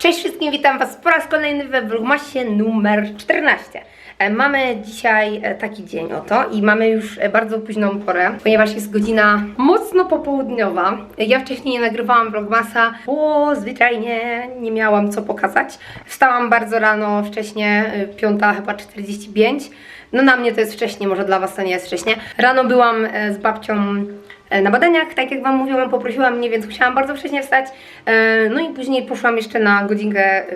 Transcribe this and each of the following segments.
Cześć wszystkim, witam Was po raz kolejny we Vlogmasie numer 14. E, Mamy dzisiaj e, taki dzień oto i mamy już e, bardzo późną porę, ponieważ jest godzina mocno popołudniowa. Ja wcześniej nie nagrywałam Vlogmasa, bo zwyczajnie nie miałam co pokazać. Wstałam bardzo rano, wcześnie, e, piąta chyba 45. No na mnie to jest wcześnie, może dla Was to nie jest wcześnie. Rano byłam z babcią na badaniach, tak jak Wam mówiłam, poprosiła mnie, więc musiałam bardzo wcześnie wstać. E, No i później poszłam jeszcze na godzinkę e,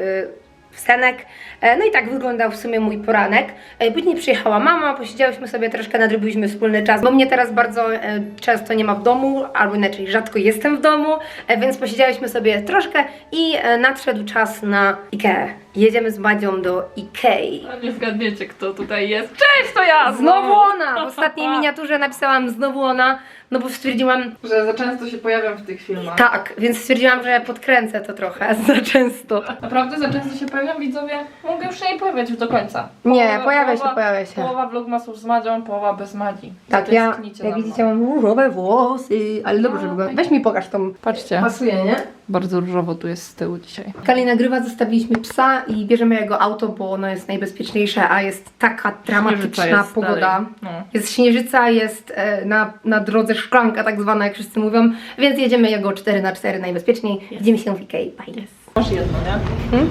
w senek. E, No i tak wyglądał w sumie mój poranek. E, Później przyjechała mama, posiedziałyśmy sobie troszkę, nadrobiliśmy wspólny czas, bo mnie teraz bardzo e, często nie ma w domu, albo inaczej rzadko jestem w domu, e, więc posiedziałyśmy sobie troszkę i e, nadszedł czas na Ikea. Jedziemy z Madzią do Ikei. A nie zgadniecie, kto tutaj jest. Cześć, to ja! Znowu ona! W ostatniej miniaturze napisałam znowu ona, no bo stwierdziłam, Że za często się pojawiam w tych filmach. tak, więc stwierdziłam, że podkręcę to trochę za często. Naprawdę za często się pojawiam, widzowie? Mogę już się nie pojawiać do końca. Nie, pojawia się, pojawia się. Połowa vlogmasów z Madzią, połowa bez Madzi. Tak, ja, Zatęsknicie jak za mną. widzicie, mam różowe włosy, ale dobrze wygląda. Weź mi pokaż tą. Patrzcie, Pasuje, nie? Bardzo różowo tu jest z tyłu dzisiaj. Kali nagrywa, zostawiliśmy psa i bierzemy jego auto, bo ono jest najbezpieczniejsze, a jest taka dramatyczna jest pogoda. No. Jest śnieżyca, jest e, na, na drodze szklanka tak zwana, jak wszyscy mówią, więc jedziemy jego 4 na 4 najbezpieczniej. Widzimy się w Ikei. Bye. Masz jedno, nie? Hmm?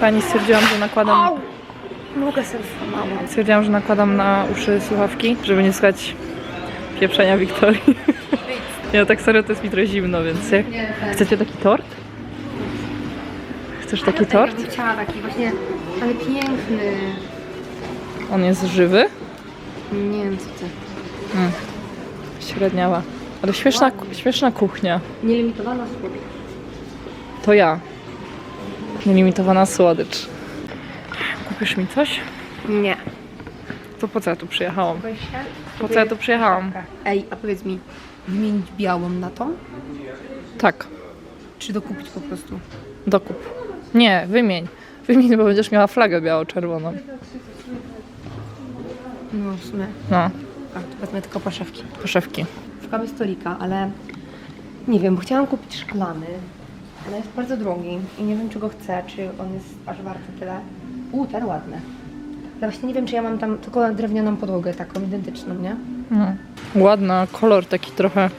Pani stwierdziłam, że nakładam, Mogę sobie mała. stwierdziłam, że nakładam na uszy słuchawki, żeby nie słuchać pieprzenia Wiktorii. Ja tak serio to jest mi trochę zimno, więc jak... Chcecie taki tort? Chcesz taki tort? Ja bym chciała taki właśnie, ale piękny. On jest żywy? Nie wiem co ty. Mm. Średniała. Ale śmieszna, śmieszna kuchnia. Nielimitowana słodycz. To ja. Nielimitowana słodycz. Kupisz mi coś? Nie. To po co ja tu przyjechałam? Po co ja tu przyjechałam? Ej, a powiedz mi, wymienić białą na tą? Tak, Czy dokupić po prostu? dokup. Nie, wymień. Wymień, bo będziesz miała flagę biało-czerwoną. No w sumie. No, A, to wezmę tylko poszewki. poszewki. Szukamy stolika, ale nie wiem, bo chciałam kupić szklany, ale jest bardzo drogi i nie wiem, czy go chcę, czy on jest aż warty tyle. U, ten ładny. Ale właśnie nie wiem, czy ja mam tam tylko drewnianą podłogę taką identyczną, nie? No. Ładna, kolor taki trochę.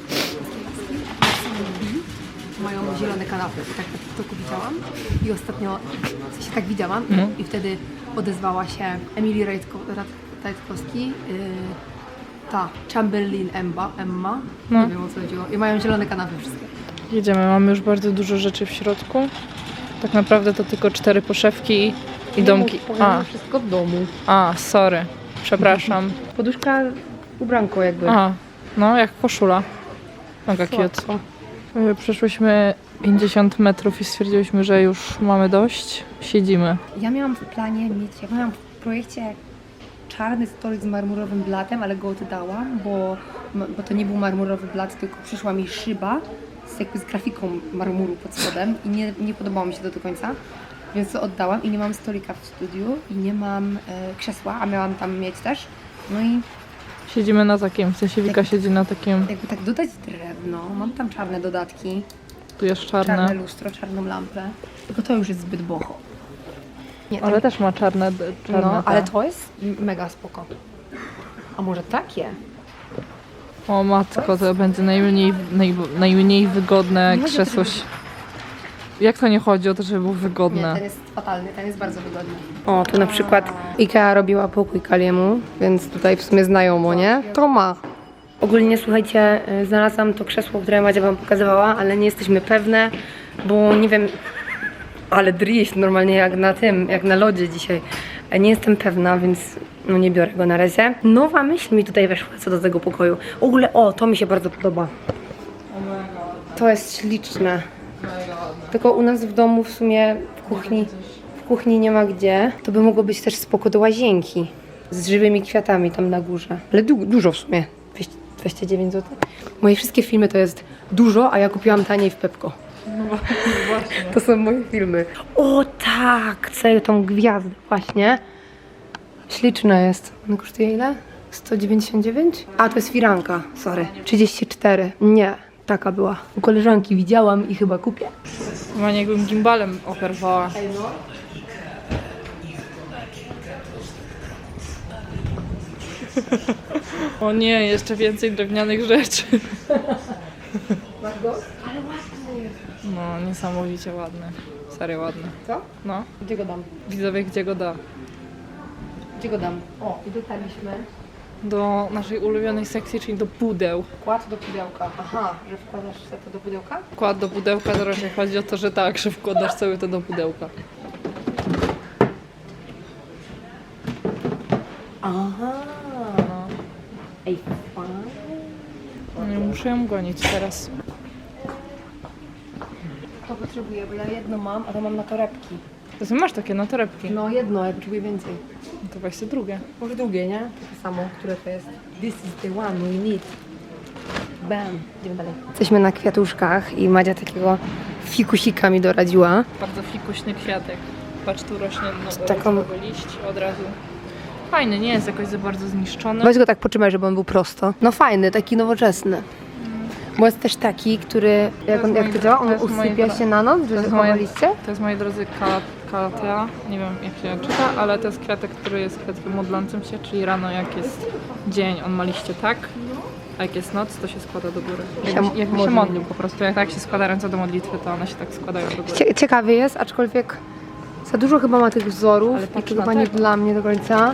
Mają zielone kanapy. Tak na TikToku widziałam i ostatnio, w sensie tak widziałam Mhm. i wtedy odezwała się Emily Rajtko- Rad- Rajtkowski, yy, ta Chamberlain Emma, Emma, No. nie wiem o co chodziło. I mają zielone kanapy wszystkie. Jedziemy, mamy już bardzo dużo rzeczy w środku. Tak naprawdę to tylko cztery poszewki i domki. A, wszystko w domu. a, sorry. Przepraszam. Poduszka, ubranko jakby. A, no jak koszula. Mega cute. Y, Przeszłyśmy 50 metrów i stwierdziłyśmy, że już mamy dość. Siedzimy. Ja miałam w planie mieć, ja miałam w projekcie czarny stolik z marmurowym blatem, ale go oddałam, bo, bo to nie był marmurowy blat, tylko przyszła mi szyba z, jakby z grafiką marmuru pod spodem i nie, nie podobało mi się to do końca, więc to oddałam i nie mam stolika w studiu i nie mam e, krzesła, a miałam tam mieć też. No i Siedzimy na takim, w sensie Wika siedzi na takim, jakby tak dodać drewno, mam tam czarne dodatki, tu jest czarne czarne. lustro, czarną lampę, tylko to już jest zbyt boho. Nie, Ale też ma czarne, d- czarne No, te. ale to jest mega spoko. A może takie? O matko, to będzie najmniej, naj, najmniej wygodne krzesło. Jak to nie chodzi o to, żeby było Nie, wygodne? ten jest fatalny, ten jest bardzo wygodny. O, tu na przykład Ikea robiła pokój Kaliemu, więc tutaj w sumie znajomo, nie? To ma. Ogólnie, słuchajcie, y, znalazłam to krzesło, które Madzia Wam pokazywała, ale nie jesteśmy pewne, bo nie wiem, ale drieść normalnie jak na tym, jak na lodzie dzisiaj. Nie jestem pewna, więc no nie biorę go na razie. Nowa myśl mi tutaj weszła co do tego pokoju. W ogóle, o, to mi się bardzo podoba. To jest śliczne. Tylko u nas w domu w sumie w kuchni, w kuchni nie ma gdzie. To by mogło być też spoko do łazienki. Z żywymi kwiatami tam na górze. Ale du dużo w sumie. 200 29 zł. Moje wszystkie filmy to jest dużo, a ja kupiłam taniej w Pepko. To są moje filmy. O tak! Chcę tą gwiazdę właśnie. Śliczna jest. Ona kosztuje ile? 199? A, to jest firanka. Sorry. 34. Nie. Taka była. U koleżanki widziałam i chyba kupię. Chyba nie jakbym gimbalem operowała. O nie, jeszcze więcej drewnianych rzeczy. Masz go? Ale ładny. No, niesamowicie ładne. Serio ładne. Co? No, Gdzie go dam? widzowie gdzie go da. Gdzie go dam? O, i dotarliśmy. Do naszej ulubionej sekcji, czyli do pudeł. Wkład do pudełka. Aha, że wkładasz sobie to do pudełka? Wkład do pudełka, to raczej chodzi o to, że tak, że wkładasz sobie to do pudełka. Aha. Ej, fajnie. Nie muszę ją gonić teraz. To potrzebuję, bo ja jedno mam, a to mam na torebki. To masz takie na torebki. No jedno, ja potrzebuję więcej. No to weź sobie drugie. Może drugie, nie? Takie samo, które to jest. This is the one we need. Bam. Idziemy dalej. Jesteśmy na kwiatuszkach i Madzia takiego fikusika mi doradziła. Bardzo fikuśny kwiatek. Patrz, tu rośnie no, taką- liść od razu. Fajny, nie jest jakoś za bardzo zniszczony. Weź go tak potrzymaj, żeby on był prosto. No fajny, taki nowoczesny. Bo jest też taki, który, jak, on, jak to działa, to on usypia się na noc, że jest moje- zachowaliście? To jest, moi drodzy, kala- kalatea. Nie wiem, jak się czyta, ale to jest kwiatek, który jest kwiatkiem modlącym się, czyli rano, jak jest dzień, on ma liście tak, a jak jest noc, to się składa do góry. Jak, jakby się modli. modlił po prostu. Jak tak się składa ręce do modlitwy, to one się tak składają do góry. Cie- ciekawy jest, aczkolwiek za dużo chyba ma tych wzorów Ale i chyba nie dla mnie do końca.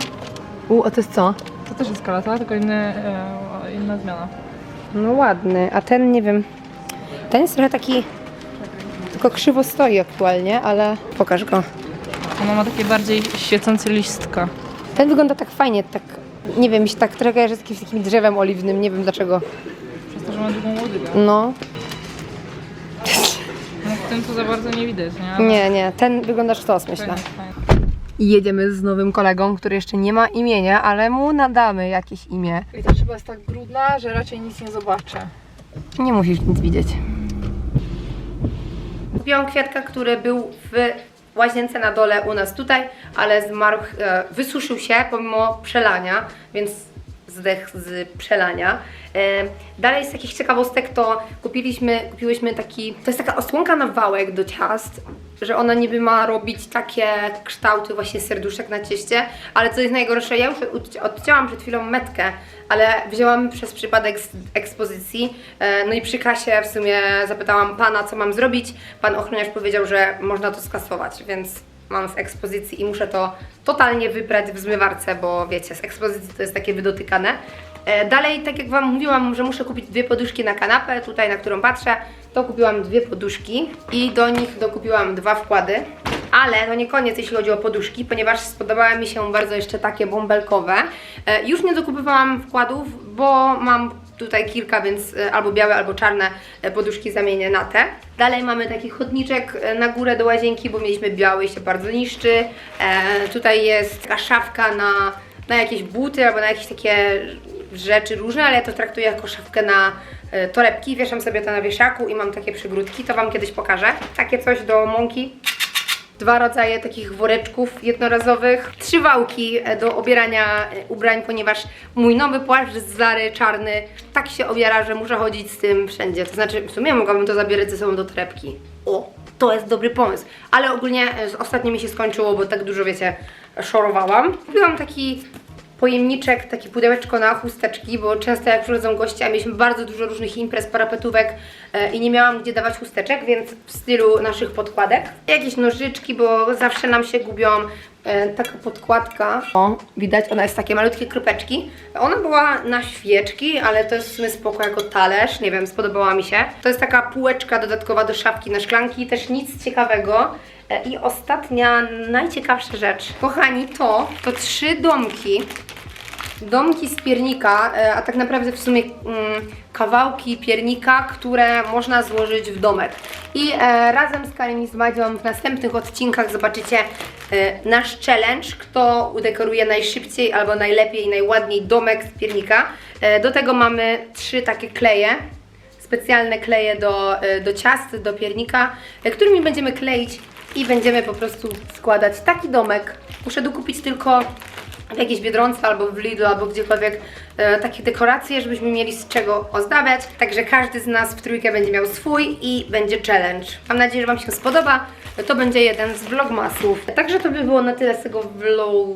U, a to jest co? To też jest kalatea, tylko inny, e, inna zmiana. No ładny, a ten nie wiem. Ten jest trochę taki. Tylko krzywo stoi aktualnie, ale pokaż go. Ona ma takie bardziej świecące listka. Ten wygląda tak fajnie, tak. Nie wiem, mi się tak trochę kojarzy z jakimś takim drzewem oliwnym, nie wiem dlaczego. Przez to, że ma długą łodygę. No, No w tym to za bardzo nie widać, nie? Ale nie, nie, ten wygląda sztos, fajnie, myślę. fajnie. I jedziemy z nowym kolegą, który jeszcze nie ma imienia, ale mu nadamy jakieś imię. I ta szyba jest tak brudna, że raczej nic nie zobaczę. Nie musisz nic widzieć. Kupiłam kwiatka, który był w łazience na dole u nas tutaj, ale zmarł, e, wysuszył się pomimo przelania, więc zdech z przelania. E, Dalej z takich ciekawostek to kupiliśmy, kupiłyśmy taki, to jest taka osłonka na wałek do ciast, że ona niby ma robić takie kształty właśnie serduszek na cieście, ale co jest najgorsze, ja już odci- odcięłam przed chwilą metkę, ale wzięłam przez przypadek z ekspozycji, e, no i przy kasie w sumie zapytałam pana, co mam zrobić, pan ochroniarz powiedział, że można to skasować, więc mam z ekspozycji i muszę to totalnie wyprać w zmywarce, bo wiecie, z ekspozycji to jest takie wydotykane. E, Dalej, tak jak Wam mówiłam, że muszę kupić dwie poduszki na kanapę, tutaj na którą patrzę, to kupiłam dwie poduszki i do nich dokupiłam dwa wkłady. Ale to nie koniec, jeśli chodzi o poduszki, ponieważ spodobały mi się bardzo jeszcze takie bąbelkowe. E, Już nie dokupywałam wkładów, bo mam tutaj kilka, więc e, albo białe, albo czarne e, poduszki zamienię na te. Dalej mamy taki chodniczek e, na górę do łazienki, bo mieliśmy biały i się bardzo niszczy. E, tutaj jest taka szafka na, na jakieś buty albo na jakieś takie rzeczy różne, ale ja to traktuję jako szafkę na torebki. Wieszam sobie to na wieszaku i mam takie przygródki, to Wam kiedyś pokażę. Takie coś do mąki. Dwa rodzaje takich woreczków jednorazowych, trzy wałki e, do obierania e, ubrań, ponieważ mój nowy płaszcz z Zary czarny tak się obiera, że muszę chodzić z tym wszędzie. To znaczy, w sumie mogłabym to zabierać ze sobą do torebki. O, to jest dobry pomysł. Ale ogólnie e, ostatnio mi się skończyło, bo tak dużo, wiecie, szorowałam. Kupiłam taki pojemniczek, takie pudełeczko na chusteczki, bo często jak przychodzą goście, a mieliśmy bardzo dużo różnych imprez, parapetówek e, i nie miałam gdzie dawać chusteczek, więc w stylu naszych podkładek. Jakieś nożyczki, bo zawsze nam się gubią. E, taka podkładka, o, widać, ona jest takie malutkie kropeczki. Ona była na świeczki, ale to jest w sumie spoko jako talerz, nie wiem, spodobała mi się. To jest taka półeczka dodatkowa do szafki na szklanki, też nic ciekawego. E, I ostatnia, najciekawsza rzecz. Kochani, to, to trzy domki domki z piernika, e, a tak naprawdę w sumie mm, kawałki piernika, które można złożyć w domek. I e, razem z Karim i z Madzią w następnych odcinkach zobaczycie e, nasz challenge, kto udekoruje najszybciej albo najlepiej najładniej domek z piernika. Do tego mamy trzy takie kleje, specjalne kleje do, do ciast, do piernika, którymi będziemy kleić i będziemy po prostu składać taki domek. Muszę dokupić tylko w jakiejś Biedronce albo w Lidlu albo gdziekolwiek e, takie dekoracje, żebyśmy mieli z czego ozdabiać. Także każdy z nas w trójkę będzie miał swój i będzie challenge. Mam nadzieję, że Wam się spodoba. To będzie jeden z vlogmasów. Także to by było na tyle z tego vlog...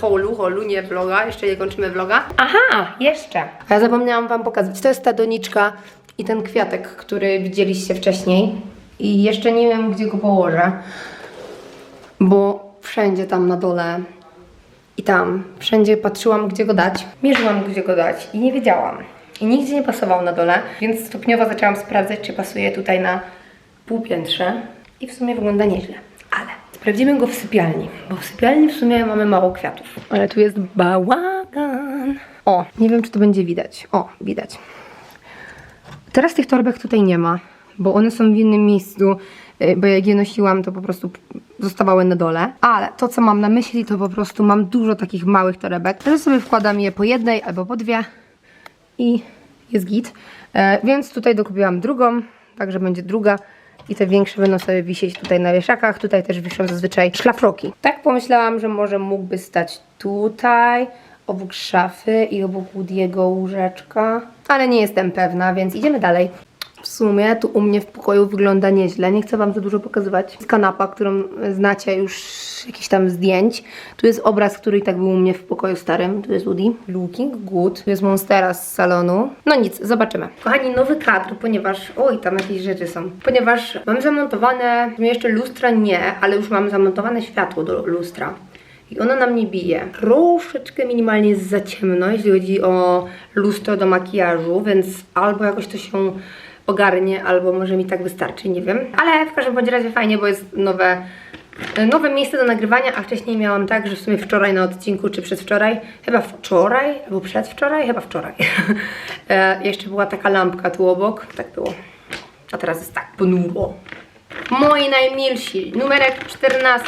holu, holu, nie vloga. Jeszcze nie kończymy vloga. Aha, jeszcze. A ja zapomniałam Wam pokazać. To jest ta doniczka i ten kwiatek, który widzieliście wcześniej. I jeszcze nie wiem, gdzie go położę bo wszędzie tam na dole i tam, wszędzie patrzyłam, gdzie go dać. Mierzyłam, gdzie go dać i nie wiedziałam. I nigdzie nie pasował na dole, więc stopniowo zaczęłam sprawdzać, czy pasuje tutaj na półpiętrze. I w sumie wygląda nieźle. Ale sprawdzimy go w sypialni, bo w sypialni w sumie mamy mało kwiatów. Ale tu jest bałagan. O, nie wiem, czy to będzie widać. O, widać. Teraz tych torebek tutaj nie ma, bo one są w innym miejscu, bo jak je nosiłam, to po prostu zostawały na dole. Ale to, co mam na myśli, to po prostu mam dużo takich małych torebek, że sobie wkładam je po jednej albo po dwie i jest git. E, więc tutaj dokupiłam drugą, także będzie druga. I te większe będą sobie wisieć tutaj na wieszakach. Tutaj też wiszą zazwyczaj szlafroki. Tak pomyślałam, że może mógłby stać tutaj, obok szafy i obok Woody'ego łóżeczka. Ale nie jestem pewna, więc idziemy dalej. W sumie tu u mnie w pokoju wygląda nieźle. Nie chcę Wam za dużo pokazywać. Jest kanapa, którą znacie już jakichś tam zdjęć. Tu jest obraz, który i tak był u mnie w pokoju starym. Tu jest Woody. Looking good. Tu jest Monstera z salonu. No nic, zobaczymy. Kochani, nowy kadr, ponieważ... Oj, tam jakieś rzeczy są. Ponieważ mam zamontowane... Jeszcze lustra nie, ale już mam zamontowane światło do lustra. I ona na mnie bije. Troszeczkę minimalnie jest za ciemno, jeśli chodzi o lustro do makijażu, więc albo jakoś to się ogarnie, albo może mi tak wystarczy, nie wiem. Ale w każdym bądź razie fajnie, bo jest nowe, nowe miejsce do nagrywania, a wcześniej miałam tak, że w sumie wczoraj na odcinku, czy przedwczoraj, chyba wczoraj, albo przedwczoraj, chyba wczoraj. e, jeszcze była taka lampka tu obok, tak było. A teraz jest tak ponuro. Moi najmilsi, numerek 14.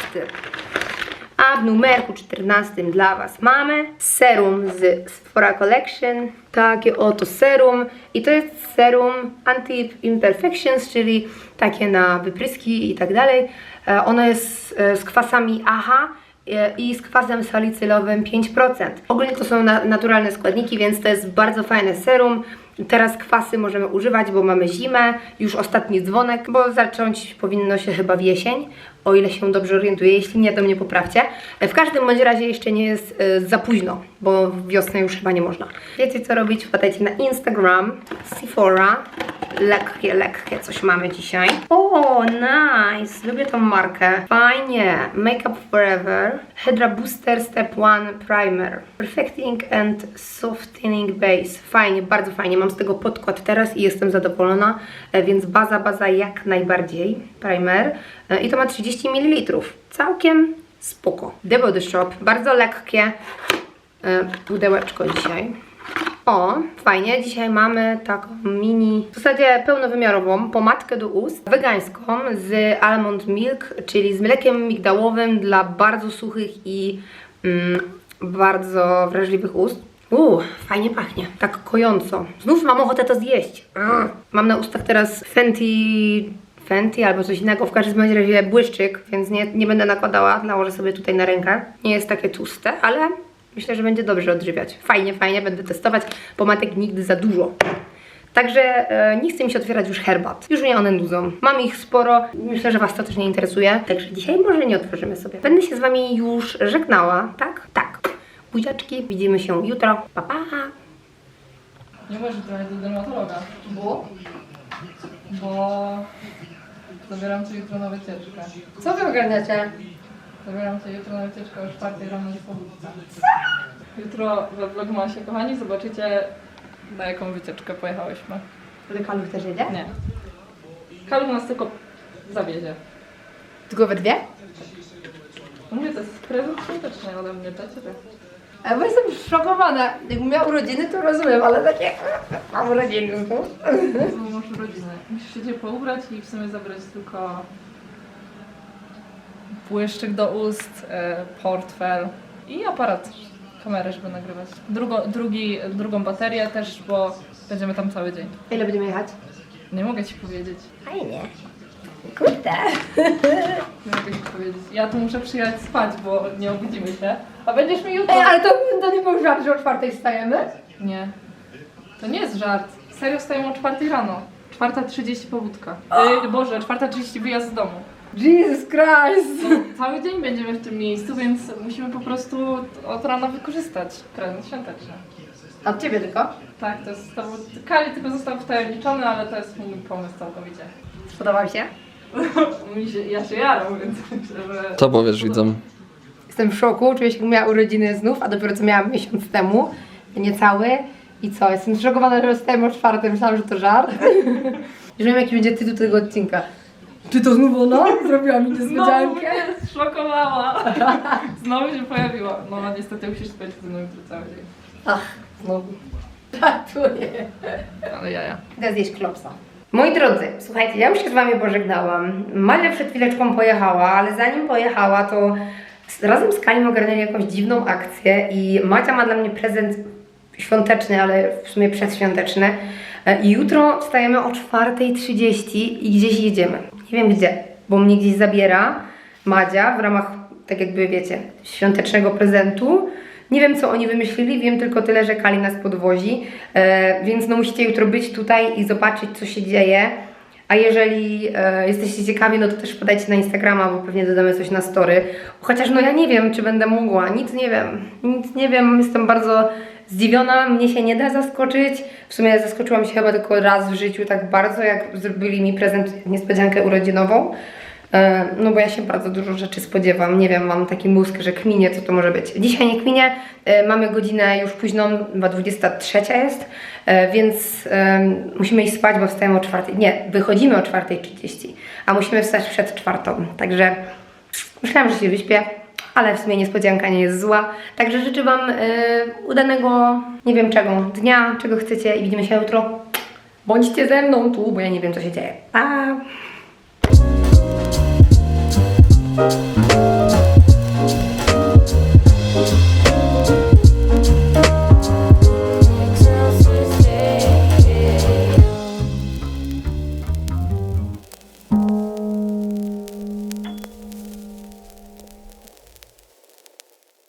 A w numerku 14 dla Was mamy serum z Sephora Collection. Takie oto serum. I to jest serum Anti-Imperfections, czyli takie na wypryski i tak dalej. E, Ono jest e, z kwasami AHA e, i z kwasem salicylowym 5%. Ogólnie to są na, naturalne składniki, więc to jest bardzo fajne serum. Teraz kwasy możemy używać, bo mamy zimę, już ostatni dzwonek, bo zacząć powinno się chyba w jesień, o ile się dobrze orientuję, jeśli nie, to mnie poprawcie. E, W każdym bądź razie jeszcze nie jest e, za późno, bo wiosnę już chyba nie można. Wiecie co robić? Wpadajcie na Instagram, Sephora, lekkie, lekkie coś mamy dzisiaj. O, nice! Lubię tą markę. Fajnie. Makeup Forever. Hydra Booster Step 1 Primer. Perfecting and Softening Base. Fajnie, bardzo fajnie. Mam z tego podkład teraz i jestem zadowolona, e, więc baza, baza jak najbardziej. Primer. I to ma 30 ml. Całkiem spoko. The Body Shop. Bardzo lekkie e, pudełeczko dzisiaj. O, fajnie. Dzisiaj mamy taką mini, w zasadzie pełnowymiarową pomadkę do ust, wegańską z almond milk, czyli z mlekiem migdałowym dla bardzo suchych i mm, bardzo wrażliwych ust. Uuu, fajnie pachnie, tak kojąco. Znów mam ochotę to zjeść. Mm. Mam na ustach teraz Fenty Fenty albo coś innego, w każdym razie błyszczyk, więc nie, nie będę nakładała, nałożę sobie tutaj na rękę. Nie jest takie tłuste, ale myślę, że będzie dobrze odżywiać. Fajnie, fajnie, będę testować. Pomadek nigdy za dużo. Także e, nie chcę mi się otwierać już herbat. Już mnie one nudzą. Mam ich sporo. Myślę, że Was to też nie interesuje. Także dzisiaj może nie otworzymy sobie. Będę się z Wami już żegnała, tak? Tak. Buziaczki. Widzimy się jutro. Pa, pa. Nie możesz trochę do dermatologa, Bo? bo zabieram cię jutro na wycieczkę. Co Wy ogarniacie? Zabieram cię jutro na wycieczkę o 4 rano z pobudce. Jutro we vlogmasie, kochani, zobaczycie na jaką wycieczkę pojechałyśmy. Ale Kaluch też jedzie? Nie. Kaluch nas tylko zawiezie. Tylko we dwie? Mówię, to jest prezent świąteczny ode mnie dla ciebie. Ja bo jestem szokowana. Jakbym miał urodziny, to rozumiem, ale takie... Mam urodziny, no. Bo masz urodziny. Musisz się ciepło ubrać i w sumie zabrać tylko błyszczyk do ust, e, portfel i aparat, kamerę, żeby nagrywać. Drugo, drugi, drugą baterię też, bo będziemy tam cały dzień. Ile będziemy jechać? Nie mogę ci powiedzieć. Fajnie. Kurde. Nie mogę ci powiedzieć. Ja tu muszę przyjechać spać, bo nie obudzimy się. A będziesz mi jutro... Ej, ale to, to nie był żart, że o czwartej wstajemy? Nie. To nie jest żart. Serio wstajemy o 4 rano. 4.30 pobudka. Yy, Boże, 4.30 wyjazd z domu. Jesus Christ! Cały dzień będziemy w tym miejscu, więc musimy po prostu od rana wykorzystać prezent świąteczny. Od ciebie tylko? Tak, to jest, to Kali tylko został wtajemniczony, ale to jest mój pomysł całkowicie. Spodobał się? Mi się, ja się jaram, więc myślę, że... Co powiesz widzom? Jestem w szoku, czuję się jak miała urodziny znów, a dopiero co miałam miesiąc temu, niecały. I co, jestem zszokowana, że wstałem o czwartej, myślałam, że to żart. Już wiem jaki będzie tytuł tego odcinka. Czy to znów ona? Zrobiła mi Znowu niespodziankę? mnie zszokowała. Znowu się pojawiła. No niestety musisz spać ze mną jutro cały dzień. Ach, znowu. Żartuję. Ale jaja. Idę zjeść klopsa. Moi drodzy, słuchajcie, ja już się z Wami pożegnałam. Malia przed chwileczką pojechała, ale zanim pojechała, to razem z Kalim ogarnęli jakąś dziwną akcję i Macia ma dla mnie prezent świąteczny, ale w sumie przedświąteczny. E, I jutro wstajemy o 4.30 i gdzieś jedziemy. Nie wiem gdzie, bo mnie gdzieś zabiera Madzia w ramach, tak jakby wiecie, świątecznego prezentu. Nie wiem, co oni wymyślili, wiem tylko tyle, że Kali nas podwozi, e, więc no musicie jutro być tutaj i zobaczyć, co się dzieje. A jeżeli e, jesteście ciekawi, no to też podajcie na Instagrama, bo pewnie dodamy coś na story. Chociaż no ja nie wiem, czy będę mogła, nic nie wiem, nic nie wiem, jestem bardzo zdziwiona, mnie się nie da zaskoczyć. W sumie zaskoczyłam się chyba tylko raz w życiu tak bardzo, jak zrobili mi prezent, niespodziankę urodzinową. E, No bo ja się bardzo dużo rzeczy spodziewam. Nie wiem, mam taki mózg, że kminie, co to może być. Dzisiaj nie kminie, e, mamy godzinę już późną, chyba 23 jest, e, więc musimy iść spać, bo wstajemy o czwartej. Nie, wychodzimy o 4.30, a musimy wstać przed czwartą. Także myślałam, że się wyśpię, ale w sumie niespodzianka nie jest zła. Także życzę Wam e, udanego, nie wiem czego, dnia, czego chcecie i widzimy się jutro. Bądźcie ze mną tu, bo ja nie wiem, co się dzieje. Pa! you